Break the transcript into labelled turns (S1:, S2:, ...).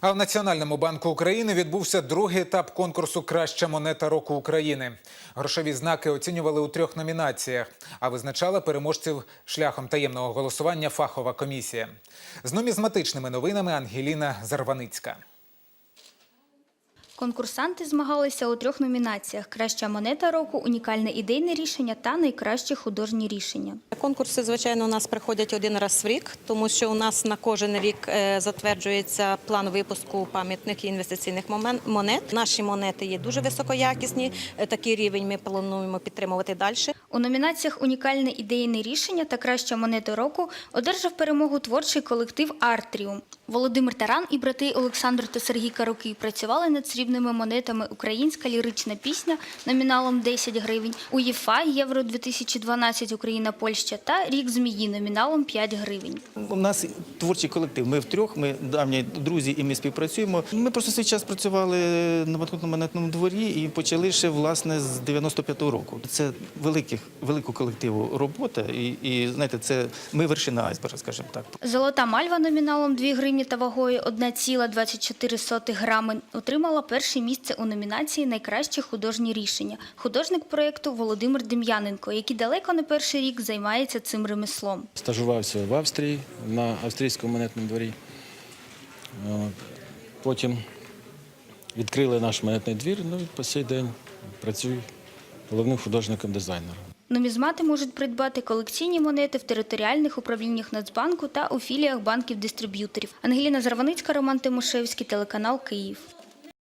S1: А в Національному банку України відбувся другий етап конкурсу Краща монета року України. Грошові знаки оцінювали у трьох номінаціях, а визначала переможців шляхом таємного голосування фахова комісія. З нумізматичними новинами Ангеліна Зарваницька.
S2: Конкурсанти змагалися у трьох номінаціях: Краща монета року, унікальне ідейне рішення та найкраще художні рішення.
S3: Конкурси, звичайно, у нас приходять один раз в рік, тому що у нас на кожен рік е, затверджується план випуску пам'ятних і інвестиційних монет. Наші монети є дуже високоякісні. Е, Такий рівень ми плануємо підтримувати далі.
S2: У номінаціях Унікальне ідейне рішення та Краща монета року одержав перемогу творчий колектив Артріум. Володимир Таран і брати Олександр та Сергій Каруки працювали над срібними монетами Українська лірична пісня номіналом 10 гривень, УЄФА Євро 2012 Україна Польща та Рік змії номіналом 5 гривень.
S4: У нас творчий колектив. Ми втрьох, ми давні друзі, і ми співпрацюємо. Ми просто свій час працювали на банкнотно-монетному дворі і почали ще власне з 95-го року. Це великих, великого колективу робота, і, і знаєте, це ми вершина айсберга, скажімо так.
S2: Золота мальва номіналом 2 гривні та вагою 1,24 грами отримала перше місце у номінації Найкраще художні рішення. Художник проєкту Володимир Дем'яненко, який далеко не перший рік займається цим ремеслом.
S5: Стажувався в Австрії на австрійському монетному дворі. Потім відкрили наш монетний двір, ну і по сей день працюю головним художником-дизайнером.
S2: Нумізмати можуть придбати колекційні монети в територіальних управліннях Нацбанку та у філіях банків-дистриб'юторів. Ангеліна Зарваницька, Роман Тимошевський, телеканал Київ.